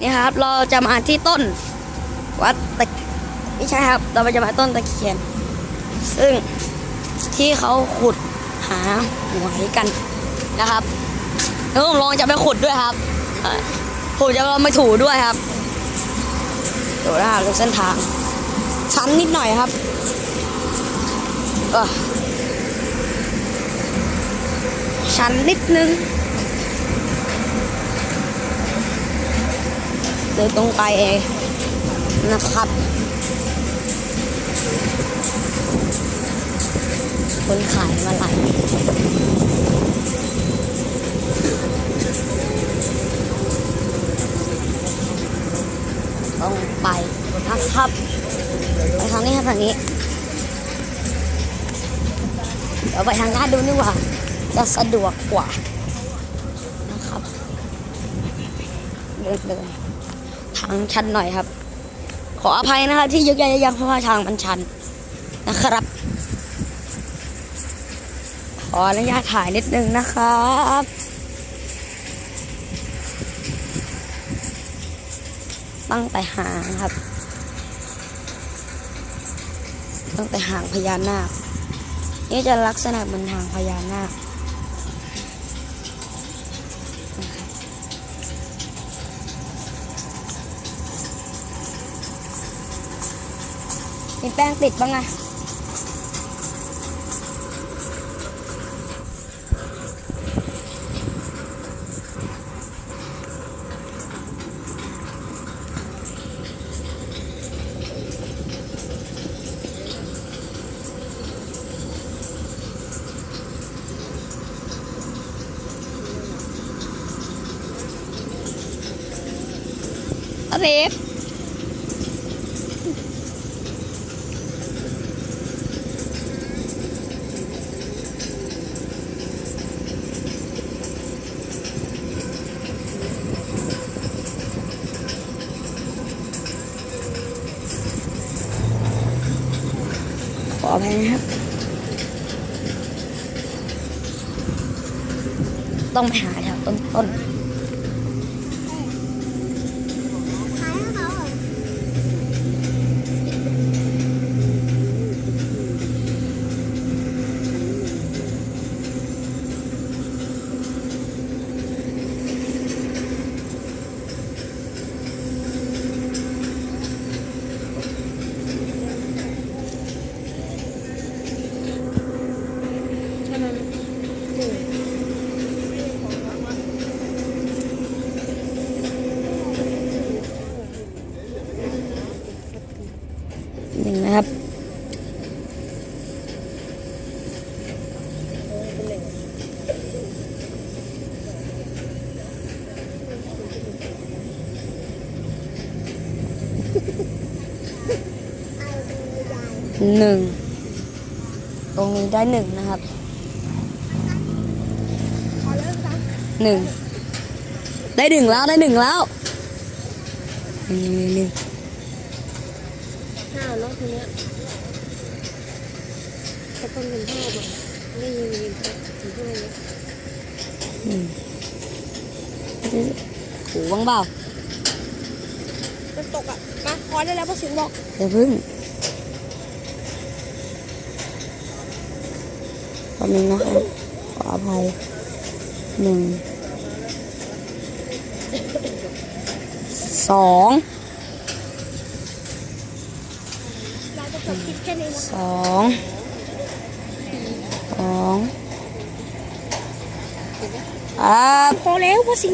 นี่ครับ เราจะมาที่ต้น วัดตะไม่ใช่ครับ เราจะมาต้นตะเคียน ซึ่งที่เขาขุดหาหวยกันนะครับแล้วผมลองจะไปขุดด้วยครับผมจะลองไปถูด้วยครับดูนะครับดูเส้นทางชันนิดหน่อยครับชันนิดนึง ดินตรงไปเองนะครับ คนขายมาไหลายต้องไปนะครับไปทางนี้ครับทางนี้เดี๋ยวไปทางหน้าดูนี่ว่า จะสะดวกกว่านะครับ เดินเดินางชันหน่อยครับ ขออภัยนะครับ ที่ยึกยักยักเพราะว่าทางมันชันนะครับ ขออนุญาตถ่ายนิดนึงนะครับตั้งแต่หางครับ ตั้งแต่หางพญานาค นี่จะลักษณะเหมือนหางพญานาค มีแป้งติดบ้างอะอะเบฟ ออภัยนะครับ ต้องไปหาแถวต้นต้น ขายให้เขาเหรอ หนึ่งนะครับหนึ่ง ตรงนี้ได้หนึ่งนะครับ ขอเลิกซะ หนึ่งได้หนึ่งแล้วได้หนึ่งแล้วหนึ่งหนึ่งหนึ่งห้าวแล้วทีเนี้ยจะต้องเงินห้าบาทไม่ยิงยิงถึงเท่าไหร่เนี่ยหนึ่งถูบ้างเปล่ามันตกอะมาพอได้แล้วพ่อสิงห์บอกเดี๋ยวพึ่งแป๊บนึงนะครับขออภัย หนึ่งสองสองสองอ่าพอแล้วพอสิ